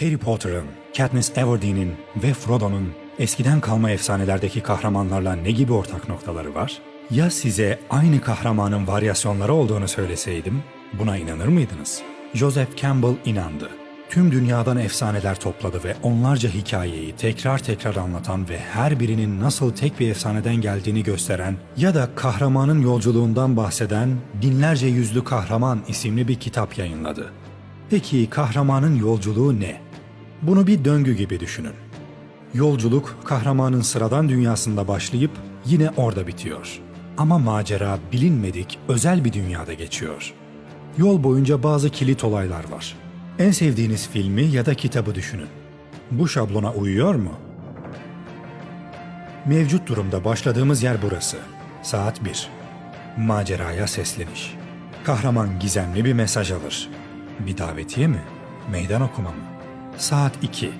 Harry Potter'ın, Katniss Everdeen'in ve Frodo'nun eskiden kalma efsanelerdeki kahramanlarla ne gibi ortak noktaları var? Ya size aynı kahramanın varyasyonları olduğunu söyleseydim, buna inanır mıydınız? Joseph Campbell inandı. Tüm dünyadan efsaneler topladı ve onlarca hikayeyi tekrar tekrar anlatan ve her birinin nasıl tek bir efsaneden geldiğini gösteren ya da kahramanın yolculuğundan bahseden Binlerce Yüzlü Kahraman isimli bir kitap yayınladı. Peki kahramanın yolculuğu ne? Bunu bir döngü gibi düşünün. Yolculuk kahramanın sıradan dünyasında başlayıp yine orada bitiyor. Ama macera bilinmedik özel bir dünyada geçiyor. Yol boyunca bazı kilit olaylar var. En sevdiğiniz filmi ya da kitabı düşünün. Bu şablona uyuyor mu? Mevcut durumda başladığımız yer burası. Saat 1. Maceraya sesleniş. Kahraman gizemli bir mesaj alır. Bir davetiye mi? Meydan okuma mı? Saat 2.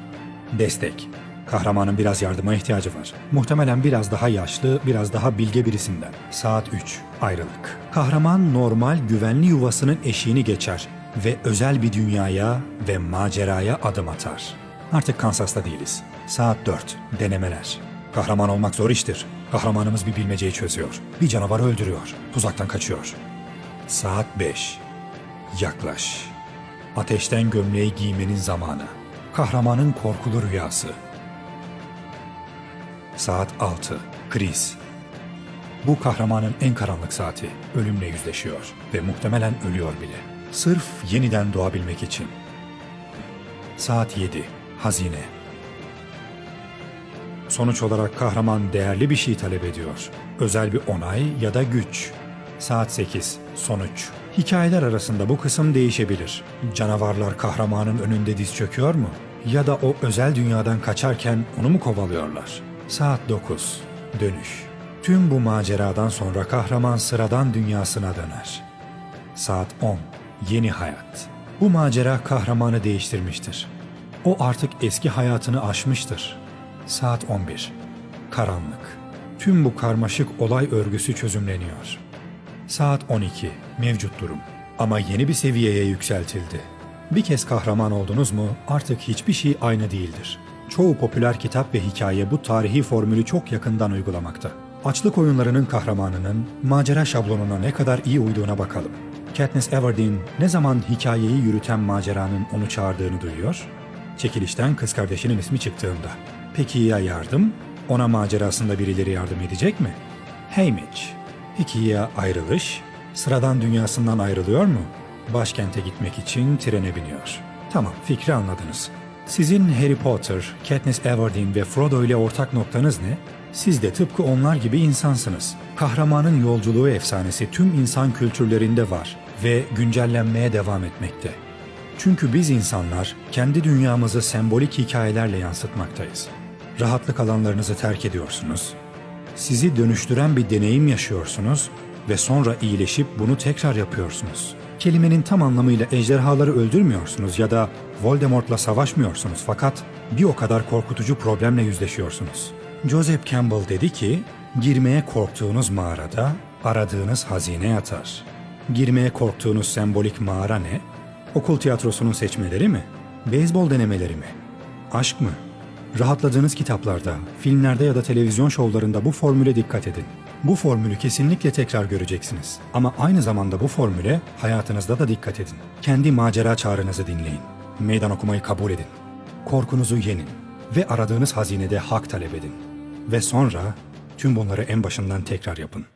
Destek. Kahramanın biraz yardıma ihtiyacı var. Muhtemelen biraz daha yaşlı, biraz daha bilge birisinden. Saat 3. Ayrılık. Kahraman normal, güvenli yuvasının eşiğini geçer ve özel bir dünyaya ve maceraya adım atar. Artık Kansas'ta değiliz. Saat 4. Denemeler. Kahraman olmak zor iştir. Kahramanımız bir bilmeceyi çözüyor. Bir canavarı öldürüyor. Tuzaktan kaçıyor. Saat 5. Yaklaş. Ateşten gömleği giymenin zamanı. Kahramanın korkulu rüyası. Saat 6. Kriz. Bu kahramanın en karanlık saati. Ölümle yüzleşiyor ve muhtemelen ölüyor bile. Sırf yeniden doğabilmek için. Saat 7. Hazine. Sonuç olarak kahraman değerli bir şey talep ediyor. Özel bir onay ya da güç. Saat 8. Sonuç. Hikayeler arasında bu kısım değişebilir. Canavarlar kahramanın önünde diz çöküyor mu? Ya da o özel dünyadan kaçarken onu mu kovalıyorlar? Saat 9. Dönüş. Tüm bu maceradan sonra kahraman sıradan dünyasına döner. Saat 10. Yeni hayat. Bu macera kahramanı değiştirmiştir. O artık eski hayatını aşmıştır. Saat 11. Karanlık. Tüm bu karmaşık olay örgüsü çözümleniyor. Saat 12. Mevcut durum. Ama yeni bir seviyeye yükseltildi. Bir kez kahraman oldunuz mu artık hiçbir şey aynı değildir. Çoğu popüler kitap ve hikaye bu tarihi formülü çok yakından uygulamakta. Açlık oyunlarının kahramanının macera şablonuna ne kadar iyi uyduğuna bakalım. Katniss Everdeen ne zaman hikayeyi yürüten maceranın onu çağırdığını duyuyor? Çekilişten kız kardeşinin ismi çıktığında. Peki ya yardım? Ona macerasında birileri yardım edecek mi? Haymitch. Peki ya ayrılış? Sıradan dünyasından ayrılıyor mu? Başkente gitmek için trene biniyor. Tamam, fikri anladınız. Sizin Harry Potter, Katniss Everdeen ve Frodo ile ortak noktanız ne? Siz de tıpkı onlar gibi insansınız. Kahramanın yolculuğu efsanesi tüm insan kültürlerinde var ve güncellenmeye devam etmekte. Çünkü biz insanlar kendi dünyamızı sembolik hikayelerle yansıtmaktayız. Rahatlık alanlarınızı terk ediyorsunuz. Sizi dönüştüren bir deneyim yaşıyorsunuz ve sonra iyileşip bunu tekrar yapıyorsunuz. Kelimenin tam anlamıyla ejderhaları öldürmüyorsunuz ya da Voldemort'la savaşmıyorsunuz fakat bir o kadar korkutucu problemle yüzleşiyorsunuz. Joseph Campbell dedi ki, girmeye korktuğunuz mağarada aradığınız hazine yatar. Girmeye korktuğunuz sembolik mağara ne? Okul tiyatrosunun seçmeleri mi? Beyzbol denemeleri mi? Aşk mı? Rahatladığınız kitaplarda, filmlerde ya da televizyon şovlarında bu formüle dikkat edin. Bu formülü kesinlikle tekrar göreceksiniz. Ama aynı zamanda bu formüle hayatınızda da dikkat edin. Kendi macera çağrınızı dinleyin. Meydan okumayı kabul edin. Korkunuzu yenin ve aradığınız hazinede hak talep edin. Ve sonra tüm bunları en başından tekrar yapın.